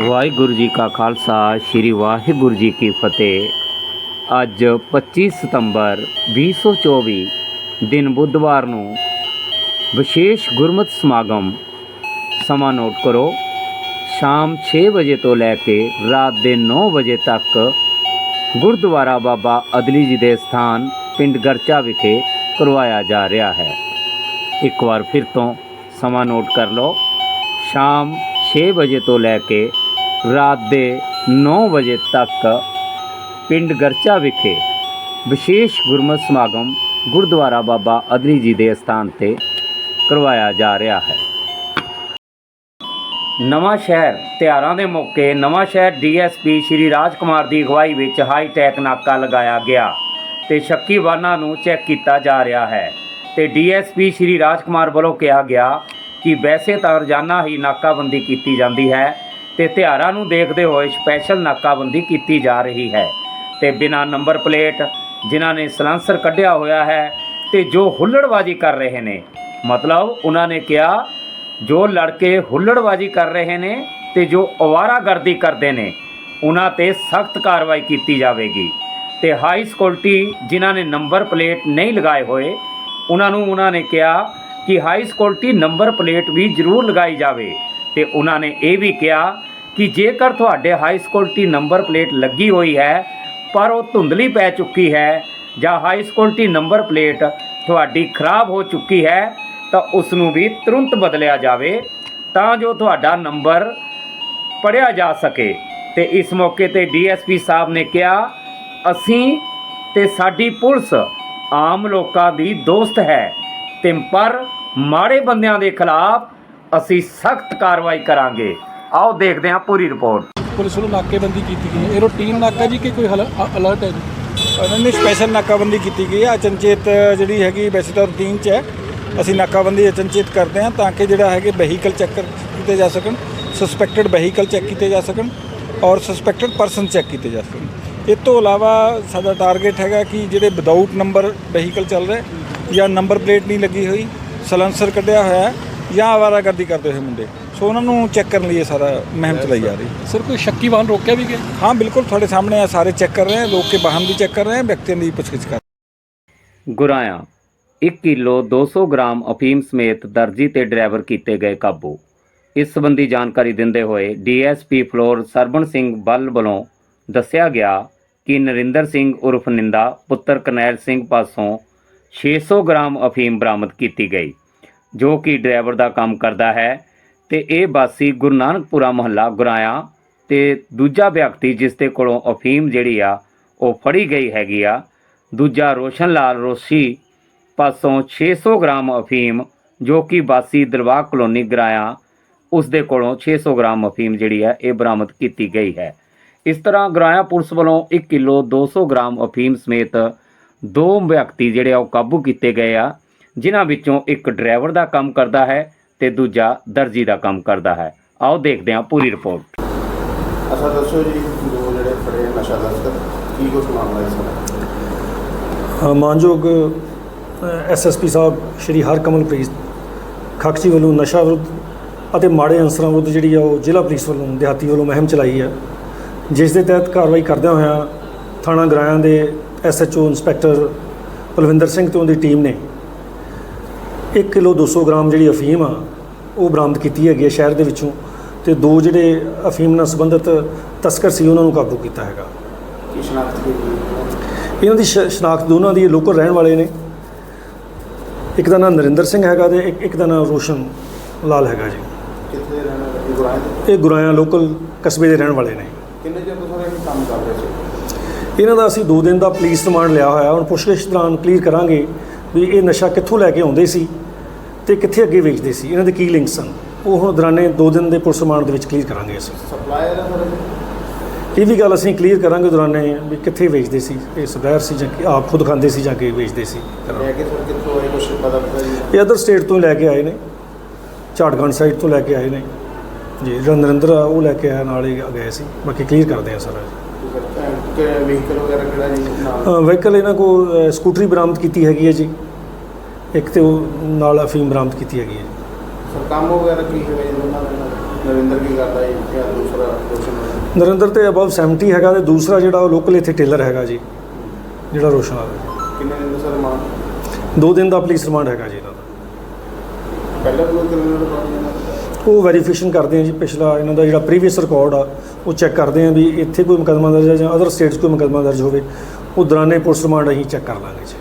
ਵਾਹਿਗੁਰੂ ਜੀ ਕਾ ਖਾਲਸਾ, ਸ੍ਰੀ ਵਾਹਿਗੁਰੂ ਜੀ ਕੀ ਫਤਿਹ। ਅੱਜ 25 ਸਤੰਬਰ 2024 ਦਿਨ ਬੁੱਧਵਾਰ ਨੂੰ ਵਿਸ਼ੇਸ਼ ਗੁਰਮਤਿ ਸਮਾਗਮ ਸਮਾਂ ਨੋਟ ਕਰੋ। ਸ਼ਾਮ 6 ਵਜੇ ਤੋਂ ਲੈ ਕੇ ਰਾਤ ਦੇ 9 ਵਜੇ ਤੱਕ ਗੁਰਦੁਆਰਾ ਬਾਬਾ ਅਦਲੀ ਜੀ ਦੇ ਸਥਾਨ ਪਿੰਡ ਗਰਚਾ ਵਿਖੇ ਕਰਵਾਇਆ ਜਾ ਰਿਹਾ ਹੈ। ਇੱਕ ਵਾਰ ਫਿਰ ਤੋਂ ਸਮਾਂ ਨੋਟ ਕਰ ਲਓ। ਸ਼ਾਮ 6 ਵਜੇ ਤੋਂ ਲੈ ਕੇ ਰਾਤ ਦੇ 9 ਵਜੇ ਤੱਕ ਪਿੰਡ ਗਰਚਾ ਵਿਖੇ ਵਿਸ਼ੇਸ਼ ਗੁਰਮਤਿ ਸਮਾਗਮ ਗੁਰਦੁਆਰਾ ਬਾਬਾ ਅਦਲੀ ਜੀ ਦੇ ਸਥਾਨ ਤੇ ਕਰਵਾਇਆ ਜਾ ਰਿਹਾ ਹੈ। ਨਵਾਂ ਸ਼ਹਿਰ ਤਿਉਹਾਰਾਂ ਦੇ ਮੌਕੇ ਨਵਾਂ ਸ਼ਹਿਰ ਡੀਐਸਪੀ ਸ਼੍ਰੀ ਰਾਜਕੁਮਾਰ ਦੀ ਅਗਵਾਈ ਵਿੱਚ ਹਾਈ ਟੈਕ ਨਾਕਾ ਲਗਾਇਆ ਗਿਆ ਤੇ ਸ਼ੱਕੀ ਵਾਹਨਾਂ ਨੂੰ ਚੈੱਕ ਕੀਤਾ ਜਾ ਰਿਹਾ ਹੈ ਤੇ ਡੀਐਸਪੀ ਸ਼੍ਰੀ ਰਾਜਕੁਮਾਰ ਵੱਲੋਂ ਕਿਹਾ ਗਿਆ ਕਿ ਵੈਸੇ ਤਾਂ ਰੋਜ਼ਾਨਾ ਹੀ ਨਾਕਾਬੰਦੀ ਕੀਤੀ ਜਾਂਦੀ ਹੈ ਤੇ ਤਿਉਹਾਰਾਂ ਨੂੰ ਦੇਖਦੇ ਹੋਏ ਸਪੈਸ਼ਲ ਨਾਕਾਬੰਦੀ ਕੀਤੀ ਜਾ ਰਹੀ ਹੈ। ਤੇ ਬਿਨਾਂ ਨੰਬਰ ਪਲੇਟ ਜਿਨ੍ਹਾਂ ਨੇ ਸਲਾਂਸਰ ਕੱਢਿਆ ਹੋਇਆ ਹੈ ਤੇ ਜੋ ਹੁੱਲੜਬਾਜ਼ੀ ਕਰ ਰਹੇ ਨੇ, ਮਤਲਬ ਉਹਨਾਂ ਨੇ ਕਿਹਾ, ਜੋ ਲੜਕੇ ਹੁੱਲੜਬਾਜ਼ੀ ਕਰ ਰਹੇ ਨੇ ਤੇ ਜੋ ਅਵਾਰਾਗਰਦੀ ਕਰਦੇ ਨੇ, ਉਹਨਾਂ ਤੇ ਸਖਤ ਕਾਰਵਾਈ ਕੀਤੀ ਜਾਵੇਗੀ। ਤੇ ਹਾਈ ਸਕਿਉਰਟੀ ਜਿਨ੍ਹਾਂ ਨੇ ਨੰਬਰ ਪਲੇਟ ਨਹੀਂ ਲਗਾਏ ਹੋਏ, ਉਹਨਾਂ ਨੂੰ ਉਹਨਾਂ ਨੇ ਕਿਹਾ ਕਿ ਹਾਈ ਸਕਿਉਰਟੀ ਨੰਬਰ ਪਲੇਟ ਵੀ ਜ਼ਰੂਰ ਲਗਾਈ ਜਾਵੇ। ਤੇ ਉਹਨਾਂ ਨੇ ਇਹ ਵੀ ਕਿਹਾ ਕਿ ਜੇਕਰ ਤੁਹਾਡੇ ਹਾਈ ਸਕਿਉਰਟੀ ਨੰਬਰ ਪਲੇਟ ਲੱਗੀ ਹੋਈ ਹੈ, ਪਰ ਉਹ ਧੁੰਦਲੀ ਪੈ ਚੁੱਕੀ ਹੈ ਜਾਂ ਹਾਈ ਸਕਿਉਰਟੀ ਨੰਬਰ ਪਲੇਟ ਤੁਹਾਡੀ ਖਰਾਬ ਹੋ ਚੁੱਕੀ ਹੈ, ਤਾਂ ਉਸ ਨੂੰ ਵੀ ਤੁਰੰਤ ਬਦਲਿਆ ਜਾਵੇ ਤਾਂ ਜੋ ਤੁਹਾਡਾ ਨੰਬਰ ਪੜਿਆ ਜਾ ਸਕੇ। ਤੇ ਇਸ ਮੌਕੇ ਤੇ ਡੀਐਸਪੀ ਸਾਹਿਬ ਨੇ ਕਿਹਾ, ਅਸੀਂ ਤੇ ਸਾਡੀ ਪੁਲਿਸ ਆਮ ਲੋਕਾਂ ਦੀ ਦੋਸਤ ਹੈ ਤੇ ਪਰ ਮਾੜੇ ਬੰਦਿਆਂ ਦੇ ਖਿਲਾਫ ਅਸੀਂ ਸਖਤ ਕਾਰਵਾਈ ਕਰਾਂਗੇ। ਆਓ ਦੇਖਦੇ ਹਾਂ ਪੂਰੀ ਰਿਪੋਰਟ। ਪੁਲਿਸ ਵੱਲੋਂ ਨਾਕੇਬੰਦੀ ਕੀਤੀ ਗਈ ਹੈ। ਇਹ ਰੂਟੀਨ ਨਾਕਾ ਜੀ ਕਿ ਕੋਈ ਹਲ- ਅ- ਅਲਰਟ ਹੈ ਜੀ? ਉਹਨਾਂ ਨੇ ਸਪੈਸ਼ਲ ਨਾਕਾਬੰਦੀ ਕੀਤੀ ਗਈ ਹੈ। ਅਚਨਚੇਤ ਜਿਹੜੀ ਹੈਗੀ ਵੈਸੇ ਤਾਂ ਰੂਟੀਨ 'ਚ ਹੈ। ਅਸੀਂ ਨਾਕਾਬੰਦੀ ਅਚਨਚੇਤ ਕਰਦੇ ਹਾਂ ਤਾਂ ਕਿ ਜਿਹੜਾ ਹੈਗੇ ਵਹੀਕਲ ਚੈੱਕ ਕੀਤੇ ਜਾ ਸਕਣ। ਸਸਪੈਕਟਡ ਵਹੀਕਲ ਚੈੱਕ ਕੀਤੇ ਜਾ ਸਕਣ ਔਰ ਸਸਪੈਕਟਡ ਪਰਸਨ ਚੈੱਕ ਕੀਤੇ ਜਾ ਸਕਣ। ਇਹ ਤੋਂ ਇਲਾਵਾ ਸਾਡਾ ਟਾਰਗੇਟ ਹੈਗਾ ਕਿ ਜਿਹੜੇ ਵਿਦਆਊਟ ਨੰਬਰ ਵਹੀਕਲ ਚੱਲ ਰਹੇ ਜਾਂ ਨੰਬਰ ਪਲੇਟ ਨਹੀਂ ਲੱਗੀ ਹੋਈ ਸਲੈਂਸਰ ਕੱਢਿਆ ਹੋਇਆ ਹੈ। ਜਾਂ ਆਵਾਰਾਗਰਦੀ ਕਰਦੇ ਹੋਏ ਮੁੰਡੇ। ਸੋ ਉਹਨਾਂ ਨੂੰ ਚੈੱਕ ਕਰਨ ਲਈ ਇਹ ਸਾਰਾ ਮੁਹਿੰਮ ਚਲਾਈ ਜਾ ਰਹੀ। ਸਰ ਕੋਈ ਸ਼ੱਕੀ ਵਾਹਨ ਰੋਕਿਆ ਵੀ ਗਿਆ? ਹਾਂ ਬਿਲਕੁਲ ਤੁਹਾਡੇ ਸਾਹਮਣੇ ਆ ਸਾਰੇ ਚੈੱਕ ਕਰ ਰਹੇ ਹਨ ਲੋਕ ਕੇ ਵਾਹਨ ਵੀ ਚੈੱਕ ਕਰ ਰਹੇ ਹਨ ਵਿਅਕਤੀਆਂ ਦੀ ਪੁੱਛਗਿੱਛ ਕਰ ਗੁਰਾਇਆ 1 ਕਿਲੋ 200 ਗ੍ਰਾਮ ਅਫੀਮ ਸਮੇਤ ਦਰਜੀ ਤੇ ਡਰਾਈਵਰ ਕੀਤੇ ਗਏ ਕਾਬੂ। ਇਸ ਸੰਬੰਧੀ ਜਾਣਕਾਰੀ ਦਿੰਦੇ ਹੋਏ ਡੀਐਸਪੀ ਫਲੋਰ ਸਰਬਣ ਸਿੰਘ ਬੱਲ ਵੱਲੋਂ ਦੱਸਿਆ ਗਿਆ ਕਿ ਨਰਿੰਦਰ ਸਿੰਘ ਉਰਫ ਨਿੰਦਾ ਪੁੱਤਰ ਕਰਨੈਲ ਸਿੰਘ ਪਾਸੋਂ 600 ਗ੍ਰਾਮ ਅਫੀਮ ਬਰਾਮਦ ਕੀਤੀ ਗਈ। ਜੋ ਕਿ ਡਰਾਈਵਰ ਦਾ ਕੰਮ ਕਰਦਾ ਹੈ ਤੇ ਇਹ ਬਾਸੀ ਗੁਰੂ ਨਾਨਕਪੁਰਾ ਮਹੱਲਾ ਗੁਰਾਇਆ ਤੇ ਦੂਜਾ ਵਿਅਕਤੀ ਜਿਸ ਦੇ ਕੋਲੋਂ ਅਫੀਮ ਜਿਹੜੀ ਆ, ਉਹ ਫੜੀ ਗਈ ਹੈਗੀ ਆ। ਦੂਜਾ ਰੋਸ਼ਨ ਲਾਲ ਰੋਸੀ ਪਾਸੋਂ 600 ਗ੍ਰਾਮ ਅਫੀਮ ਜੋ ਕਿ ਬਾਸੀ ਦਰਬਾਰ ਕਲੋਨੀ ਗਰਾਇਆ, ਉਸ ਦੇ ਕੋਲੋਂ 600 ਗ੍ਰਾਮ ਅਫੀਮ ਜਿਹੜੀ ਹੈ ਇਹ ਬਰਾਮਦ ਕੀਤੀ ਗਈ ਹੈ। ਇਸ ਤਰ੍ਹਾਂ ਗਰਾਇਆ ਪੁਲਿਸ ਵੱਲੋਂ 1 ਕਿਲੋ 200 ਗ੍ਰਾਮ ਅਫੀਮ ਸਮੇਤ ਦੋ ਵਿਅਕਤੀ ਜਿਹੜੇ ਆ, ਉਹ ਕਾਬੂ ਕੀਤੇ ਗਏ ਆ। ਜਿਨ੍ਹਾਂ ਵਿੱਚੋਂ ਇੱਕ ਡਰਾਈਵਰ ਦਾ ਕੰਮ ਕਰਦਾ ਹੈ ਤੇ ਦੂਜਾ ਦਰਜੀ ਦਾ ਕੰਮ ਕਰਦਾ ਹੈ। ਆਓ ਦੇਖਦੇ ਹਾਂ ਪੂਰੀ ਰਿਪੋਰਟ। ਅੱਛਾ ਦੱਸੋ ਜੀ ਜੋ ਜਿਹੜੇ ਫੜੇ ਨਸ਼ਾ ਤਸਕਰ ਕੀ ਕੁਛ ਮਾਮਲਾ ਹੈ ਸਰ ਅ, ਮਾਨਯੋਗ ਐਸਐਸਪੀ ਸਾਹਿਬ ਸ਼੍ਰੀ ਹਰਕਮਲਪ੍ਰੀਤ ਖਕਚੀ ਵੱਲੋਂ ਨਸ਼ਾ ਵਿਰੁੱਧ ਅਤੇ ਮਾੜੇ ਅੰਸਰਾਂ ਵਿਰੁੱਧ ਜਿਹੜੀ ਆ ਉਹ ਜ਼ਿਲ੍ਹਾ ਪੁਲਿਸ ਵੱਲੋਂ ਦਿਹਾਤੀ ਵੱਲੋਂ ਮੁਹਿੰਮ ਚਲਾਈ ਹੈ। ਜਿਸ ਦੇ ਤਹਿਤ ਕਾਰਵਾਈ ਕਰਦਿਆਂ ਹੋਇਆਂ ਥਾਣਾ ਗਰਾਇਆਂ ਦੇ ਐਸਐਚਓ ਇੰਸਪੈਕਟਰ ਕੁਲਵਿੰਦਰ ਸਿੰਘ ਤੇ ਉਹਦੀ ਟੀਮ ਨੇ 1 ਕਿਲੋ 200 ਗ੍ਰਾਮ ਜਿਹੜੀ ਅਫੀਮ ਆ ਉਹ ਬਰਾਮਦ ਕੀਤੀ ਹੈਗੀ ਹੈ ਸ਼ਹਿਰ ਦੇ ਵਿੱਚੋਂ ਤੇ ਦੋ ਜਿਹੜੇ ਅਫੀਮ ਨਾਲ ਸੰਬੰਧਿਤ ਤਸਕਰ ਸੀ ਉਹਨਾਂ ਨੂੰ ਕਾਬੂ ਕੀਤਾ ਹੈਗਾ। ਕੀ ਸ਼ਨਾਖਤ ਕੀਤੀ ਇਹਨਾਂ ਦੀ ਸ਼ਨਾਖਤ ਦੋਨਾਂ ਦੀ ਲੋਕਲ ਰਹਿਣ ਵਾਲੇ ਨੇ। ਇੱਕ ਦਾ ਨਾਮ ਨਰਿੰਦਰ ਸਿੰਘ ਹੈਗਾ ਤੇ ਇੱਕ ਦਾ ਨਾਮ ਰੋਸ਼ਨ ਲਾਲ ਹੈਗਾ ਜੀ। ਕਿੱਥੇ ਰਹਿਣ ਵਾਲੇ? ਗੁਰਾਏ ਦੇ? ਇਹ ਗੁਰਾਇਆ ਲੋਕਲ ਕਸਬੇ ਦੇ ਰਹਿਣ ਵਾਲੇ ਨੇ। ਕਿੰਨੇ ਚਿਰ ਤੋਂ ਸਰ ਇਹ ਕੰਮ ਕਰ ਰਹੇ ਸੀ? ਇਹਨਾਂ ਦਾ ਅਸੀਂ 2 ਦਿਨ ਦਾ ਪੁਲਿਸ ਰਿਮਾਂਡ ਲਿਆ ਹੋਇਆ ਹੁਣ ਪੁੱਛਗਿੱਛ ਦੌਰਾਨ ਕਲੀਅਰ ਕਰਾਂਗੇ ਵੀ ਇਹ ਨਸ਼ਾ ਕਿੱਥੋਂ ਲੈ ਕੇ ਆਉਂਦੇ ਸੀ। ਤੇ ਕਿੱਥੇ ਅੱਗੇ ਵੇਚਦੇ ਸੀ? ਇਹਨਾਂ ਦੇ ਕੀ ਲਿੰਕ ਸਨ ਉਹ ਹੁਣ ਦੌਰਾਨੇ 2 ਦਿਨ ਦੇ ਪੁਲਿਸ ਰਿਮਾਂਡ ਦੇ ਵਿੱਚ ਕਲੀਅਰ ਕਰਾਂਗੇ ਅਸੀਂ। ਸਪਲਾਇਰ ਇਹ? ਵੀ ਗੱਲ ਅਸੀਂ ਕਲੀਅਰ ਕਰਾਂਗੇ ਦੌਰਾਨੇ ਵੀ ਕਿੱਥੇ ਵੇਚਦੇ ਸੀ? ਇਹ ਸਪਲਾਇਰ ਸੀ ਜਾਂ ਕਿ ਆਪ ਖੁਦ ਖਾਂਦੇ ਸੀ ਜਾਂ ਕਿ ਵੇਚਦੇ ਸੀ? ਲੈ ਕੇ ਸਰ ਕਿੱਥੋਂ ਆਏ? ਕੁਛ ਪਤਾ ਪਤਾ ਜੀ? ਇਹ ਅਦਰ ਸਟੇਟ ਤੋਂ ਲੈ ਕੇ ਆਏ ਨੇ। ਝਾੜਖੰਡ ਸਾਈਡ ਤੋਂ ਲੈ ਕੇ ਆਏ ਨੇ। ਜੀ ਨਰਿੰਦਰ ਉਹ ਲੈ ਕੇ ਆਇਆ ਨਾਲ ਹੀ ਗਏ ਸੀ। ਬਾਕੀ ਕਲੀਅਰ ਕਰਦੇ ਆ ਸਾਰਾ। ਕਿ ਵਹੀਕਲ ਵਗੈਰਾ ਕਿਹੜਾ ਜੀ? ਵਹੀਕਲ ਇਹਨਾਂ ਅ, ਸਕੂਟਰੀ ਬਰਾਮਦ ਕੀਤੀ ਹੈਗੀ ਹੈ ਜੀ। ਇੱਕ ਤੇ ਉਹ ਨਾਲ ਅਫੀਮ ਬਰਾਮਦ ਕੀਤੀ ਹੈਗੀ ਹੈ। ਸਰ ਕੰਮ ਵਗੈਰਾ ਕੀ ਹੋਇਆ ਜੀ? ਉਹਨਾਂ ਦੇ ਨਾਲ ਨਰਿੰਦਰ ਕੀ ਕਰਦਾ ਹੈ ਜਾਂ ਦੂਸਰਾ ਰੋਸ਼ਨ ਹੈ? ਨਰਿੰਦਰ ਤੇ ਅਬਵ 70 ਹੈਗਾ ਤੇ ਦੂਸਰਾ ਜਿਹੜਾ ਉਹ ਲੋਕਲ ਇੱਥੇ ਟੇਲਰ ਹੈਗਾ ਜੀ ਜਿਹੜਾ ਰੋਸ਼ਨ ਵਾਲਾ। ਕਿੰਨੇ ਦਿਨ ਦਾ ਸਰ ਮਾਨ ਦੋ ਦਿਨ ਦਾ ਪੁਲਿਸ ਰਿਮਾਂਡ ਹੈਗਾ ਜੀ ਇਹਨਾਂ ਦਾ। ਪਹਿਲਾਂ ਕੋਈ ਕਿੰਨੇ ਦਿਨ ਦਾ ਉਹ ਵੈਰੀਫਿਕੇਸ਼ਨ ਕਰਦੇ ਆ ਜੀ ਪਿਛਲਾ ਇਹਨਾਂ ਦਾ ਜਿਹੜਾ ਪ੍ਰੀਵੀਅਸ ਰਿਕਾਰਡ ਆ ਉਹ ਚੈੱਕ ਕਰਦੇ ਆ ਵੀ ਇੱਥੇ ਕੋਈ ਮੁਕੱਦਮਾ ਦਰਜ ਹੈ ਜਾਂ ਅਦਰ ਸਟੇਟਸ ਕੋਈ ਮੁਕੱਦਮਾ ਦਰਜ ਹੋਵੇ ਉਹ ਦੌਰਾਨੇ ਪੁਲਿਸ ਰਿਮਾਂਡ ਅਸੀਂ ਚੈੱਕ ਕਰ ਲਾਂਗੇ ਜੀ।